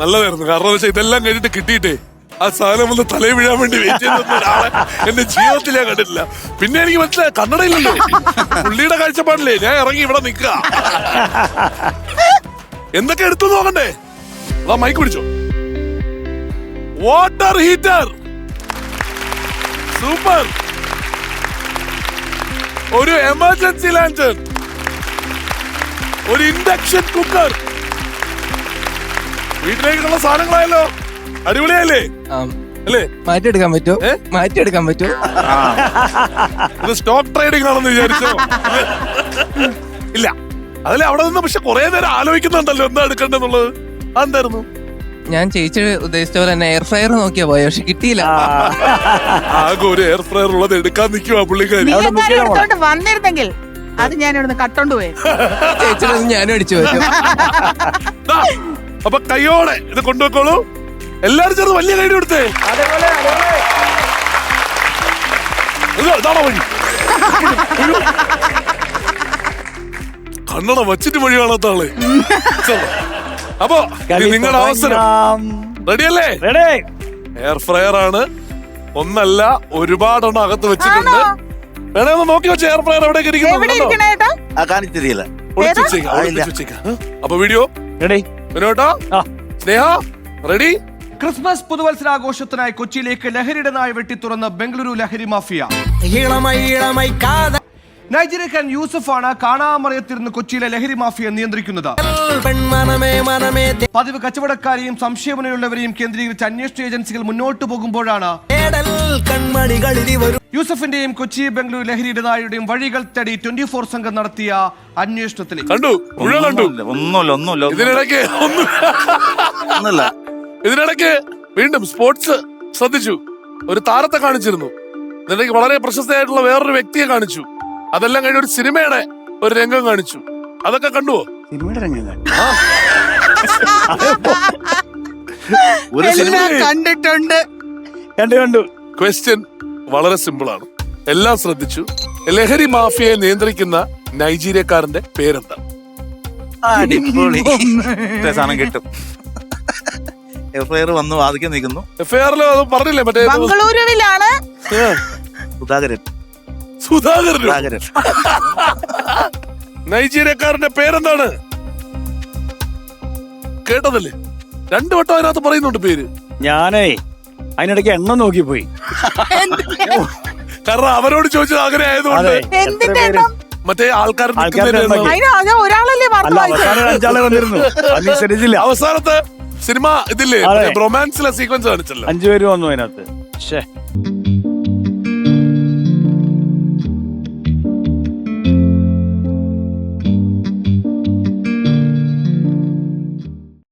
നല്ലതായിരുന്നു. കാരണം വെച്ചാൽ ഇതെല്ലാം കഴിഞ്ഞിട്ട് കിട്ടിയിട്ടേ ആ സാധനം വന്ന് തലയിൽ വീഴാൻ വേണ്ടി വെയിറ്റ് ചെയ്തിരുന്ന എന്റെ ജീവിതത്തിൽ ഞാൻ കണ്ടിട്ടില്ല. പിന്നെ എനിക്ക് മനസ്സിലായി കന്നടയില്ലല്ലോ പുള്ളിയുടെ കാഴ്ചപ്പാടില്ലേ ഞാൻ ഇറങ്ങി ഇവിടെ നിൽക്കുക. എന്തൊക്കെ എടുത്തു നോക്കണ്ടേ? അതാ മൈക്ക് പിടിച്ചോ. വാട്ടർ ഹീറ്റർ സൂപ്പർ ഒരു എമർജൻസി ലാൻഡർ ഒരു ഇൻഡക്ഷൻ കുക്കർ വീട്ടിലേക്കുള്ള സാധനങ്ങളായല്ലോ. അടിപൊളിയായില്ലേ. അല്ലേ? മാറ്റിയെടുക്കാൻ പറ്റുമോ? മാറ്റിയെടുക്കാൻ പറ്റുമോ ഇത് സ്റ്റോക്ക് ട്രേഡിംഗ് ആണെന്ന് വിചാരിച്ചോ? ഇല്ല. അതിൽ അവിടെ നിന്ന് പക്ഷെ കുറെ നേരം ആലോചിക്കുന്നുണ്ടല്ലോ എന്താ എടുക്കണ്ടെന്നുള്ളത് അതെന്തായിരുന്നു? ഞാൻ ചേച്ചി ഉദ്ദേശിച്ച പോലെ തന്നെ എയർ ഫ്രയർ നോക്കിയാ പോയ പക്ഷെ കിട്ടിയില്ല. ആകെ ഒരു എയർ ഫ്രയർ ഉള്ളത് എടുക്കാൻ നിൽക്കുവാ പുള്ളിക്കാരി. വന്നിരുന്നെങ്കിൽ അത് ഞാൻ ഇവിടുന്ന് കട്ടോണ്ട് പോയി ചേച്ചിയുടെ ഞാനും അടിച്ചു പോയി. ദാ, അപ്പൊ കയ്യോടെ ഇത് കൊണ്ടുവെക്കോളൂ എല്ലാരും ചേർന്ന് വലിയ കൈ കൊടുത്തേ ഇതാണോ വഴി. കണ്ണട വച്ചിട്ട് വഴി കാണാത്ത ആൾ അപ്പോ നിങ്ങളുടെ അവസരം. റെഡിയല്ലേ? എയർ ഫ്രയർ ആണ്. ഒന്നല്ല ഒരുപാടെണ്ണം അകത്ത് വെച്ചിട്ടുണ്ട്? വേണേ ഒന്ന് നോക്കി വെച്ച എയർ ഫ്രയർ എവിടെ ഇരിക്കുന്നു? അപ്പൊ വീഡിയോ റെഡി. ആ. സ്നേഹ റെഡി? ക്രിസ്മസ് പുതുവത്സരാഘോഷത്തിനായി കൊച്ചിയിലേക്ക് ലഹരിയുടെ നായ വെട്ടിത്തുറന്ന ബംഗളൂരു ലഹരി മാഫിയ. നൈജീരിയക്കാരൻ യൂസഫാണ് കാണാമറയത്തിരുന്ന് കൊച്ചിയിലെ ലഹരി മാഫിയ നിയന്ത്രിക്കുന്നത്. പതിവ് കച്ചവടക്കാരെയും സംശയമനുള്ളവരെയും കേന്ദ്രീകരിച്ച് അന്വേഷണ ഏജൻസികൾ മുന്നോട്ടു പോകുമ്പോഴാണ് യൂസഫിന്റെയും കൊച്ചി ബംഗളൂരു ലഹരി ഇടനാഴിയുടെയും വഴികൾ തേടി ട്വന്റി ഫോർ സംഘം നടത്തിയ അന്വേഷണത്തിൽ കണ്ടു? മുഴുവൻ കണ്ടു? ഒന്നുമില്ല ഒന്നുമില്ല ഒന്നുമില്ല ഒന്നുമില്ല. ഇതിനിടയ്ക്ക് ഒന്നും ഒന്നുമില്ല. ഇതിനിടയ്ക്ക് വീണ്ടും സ്പോർട്സ് ശ്രദ്ധിച്ചു. ഒരു താരത്തെ കാണിച്ചിരുന്നു. ഇതിനിടയ്ക്ക് വളരെ പ്രശസ്തയായിട്ടുള്ള വേറൊരു വ്യക്തിയെ കാണിച്ചു. അതെല്ലാം കഴിഞ്ഞ ഒരു സിനിമയുടെ ഒരു രംഗം കാണിച്ചു. അതൊക്കെ കണ്ടുവോ? സിനിമയുടെ രംഗം ഒരു സിനിമ എല്ലാം കണ്ടിട്ടുണ്ട്. കണ്ടു കണ്ടു. ക്വസ്റ്റ്യൻ വളരെ സിമ്പിൾ ആണ്. എല്ലാം ശ്രദ്ധിച്ചു. ലഹരി മാഫിയയെ നിയന്ത്രിക്കുന്ന നൈജീരിയക്കാരന്റെ പേരെന്താ? അടിപൊളി. ഇത്ര സാധനം കിട്ടും. എഫ്ഐആർ വന്നു വാദിക്കാൻ നിൽക്കുന്നു. എഫ്ഐആറിൽ അത് പറഞ്ഞില്ലേ? മറ്റേ ബംഗളൂരുവിലാണ് സുധാകരൻ. സുധാകരൻ സുധാകരൻ. നൈജീരിയക്കാരന്റെ പേരെന്താണ്? കേട്ടതല്ലേ? രണ്ടു വട്ടം അതിനകത്ത് പറയുന്നുണ്ട് പേര്. ഞാനേ അതിനിടയ്ക്ക് എണ്ണം നോക്കിപ്പോയി കാരണം അവരോട് ചോദിച്ചത് അങ്ങനെ ആയതുകൊണ്ട് അതെ. എന്തിന്റെ എത്ര പേര്? എണ്ണം മറ്റേ ആൾക്കാർ ആൾക്കാരുടെ നിൽക്കുന്നതിന് എണ്ണം. അതിന് അത് ഒരാളല്ലേ അല്ല പറഞ്ഞു അവസാനം അഞ്ചാളെ വന്നിരുന്നു. അനുസരിച്ചില്ല അവസാനത്തെ സിനിമ ഇതില്ലേ? അതെ. റൊമാൻസിലെ സീക്വൻസ് കാണിച്ചല്ലോ. അഞ്ചുപേര് വന്നു അതിനകത്ത്. ഷേ